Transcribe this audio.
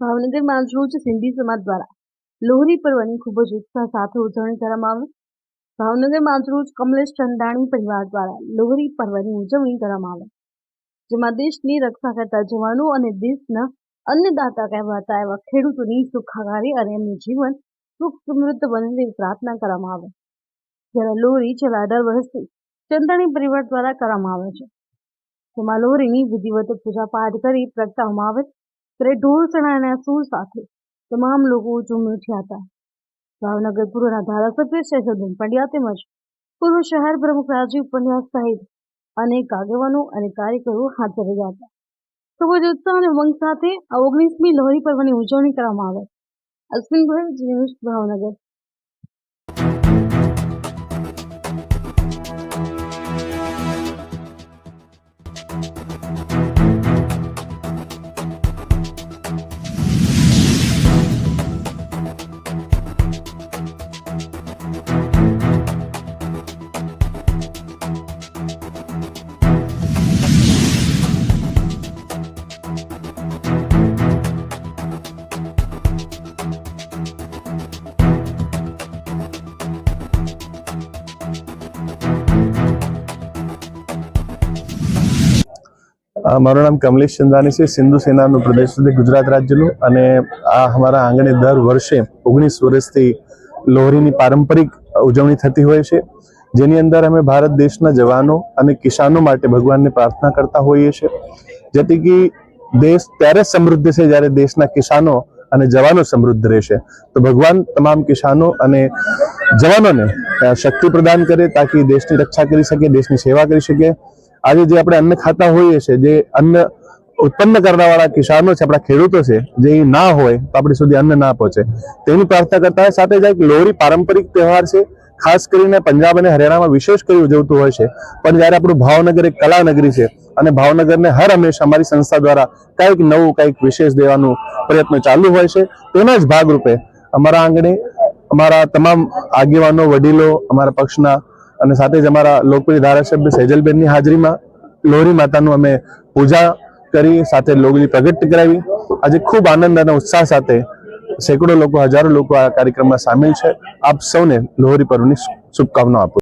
ભાવનગરમાં આજરોજ સિંધી સમાજ દ્વારા લોહરી પર્વની ખૂબ જ ઉત્સાહ સાથે ઉજવણી કરવામાં આવી. ભાવનગરમાં આજરોજ કમલેશ ચંદાણી પરિવાર દ્વારા લોહરી પર્વની ઉજવણી કરવામાં આવી. જેમાં દેશની રક્ષા કરતા જવાનો અને દેશના અન્નદાતા કહેવાતા એવા ખેડૂતોની સુખાકારી અને એમનું જીવન સુખ સમૃદ્ધ બને તેવી પ્રાર્થના કરવામાં આવે. જ્યારે લોહરી છેલ્લા અઢાર વર્ષથી ચંદાણી પરિવાર દ્વારા કરવામાં આવે છે. જેમાં લોહરીની વિધિવત પૂજા પાઠ કરી પ્રગટાવવામાં આવે ત્યારે ઢોલ ચણાના સૂર સાથે તમામ લોકો ઝૂમી ઉઠ્યા હતા. ભાવનગર પૂર્વના ધારાસભ્ય શેષોદન પંડ્યા તેમજ પૂર્વ શહેર પ્રમુખ રાજીવ પંડ્યા સહિત અનેક આગેવાનો અને કાર્યકરો હાજર રહ્યા હતા. ખૂબ જ ઉત્સાહ અને ઉમંગ સાથે આ ઓગણીસમી લોહરી પર્વની ઉજવણી કરવામાં આવે. અશ્વિનભાઈ જી ન્યૂઝ ભાવનગર. મારું નામ કમલેશ ચંદાની છે. સિંધુ સેનાનું પ્રદેશ ગુજરાત રાજ્યનું. અને આ અમારા આંગણે દર વર્ષે ઓગણીસ વર્ષથી લોહરીની પારંપરિક ઉજવણી થતી હોય છે. જેની અંદર અમે ભારત દેશના જવાનો અને કિસાનો માટે ભગવાનને પ્રાર્થના કરતા હોઈએ છીએ. જેથી કે દેશ ત્યારે સમૃદ્ધ છે જ્યારે દેશના કિસાનો અને જવાનો સમૃદ્ધ રહેશે. તો ભગવાન તમામ કિસાનો અને જવાનોને શક્તિ પ્રદાન કરે, તાકી દેશની રક્ષા કરી શકે, દેશની સેવા કરી શકે. આજે જે આપણે અન્ન ખાતા હોઈએ છીએ, જે અન્ન ઉત્પન્ન કરવાવાળા કિસાનો છે, આપણા ખેડૂતો છે, જે ના હોય, તો આપણી સુધી અન્ન ના પહોંચે. તેની પ્રાર્થના કરતા સાથે જ એક લોહરી પારંપરિક તહેવાર છે. ખાસ કરીને પંજાબ અને હરિયાણામાં વિશેષ કરી ઉજવતું હોય છે. પણ જ્યારે આપણું ભાવનગર એક કલાનગરી છે, અને ભાવનગરને હર હંમેશા અમારી સંસ્થા દ્વારા કંઈક નવું, કંઈક વિશેષ દેવાનું પ્રયત્ન ચાલુ હોય છે. તેના જ ભાગરૂપે અમારા આંગણે અમારા તમામ આગેવાનો, વડીલો, અમારા પક્ષના અને સાથે જ અમારા લોકપ્રિય ધારાસભ્ય સેજલબેનની હાજરીમાં લોહરી માતાનું અમે પૂજા કરી, સાથે લોગની પ્રગટ કરાવી. આજે ખૂબ આનંદ અને ઉત્સાહ સાથે સેંકડો લોકો, હજારો લોકો આ કાર્યક્રમમાં સામેલ છે. આપ સૌને લોહરી પર્વની શુભકામનાઓ આપું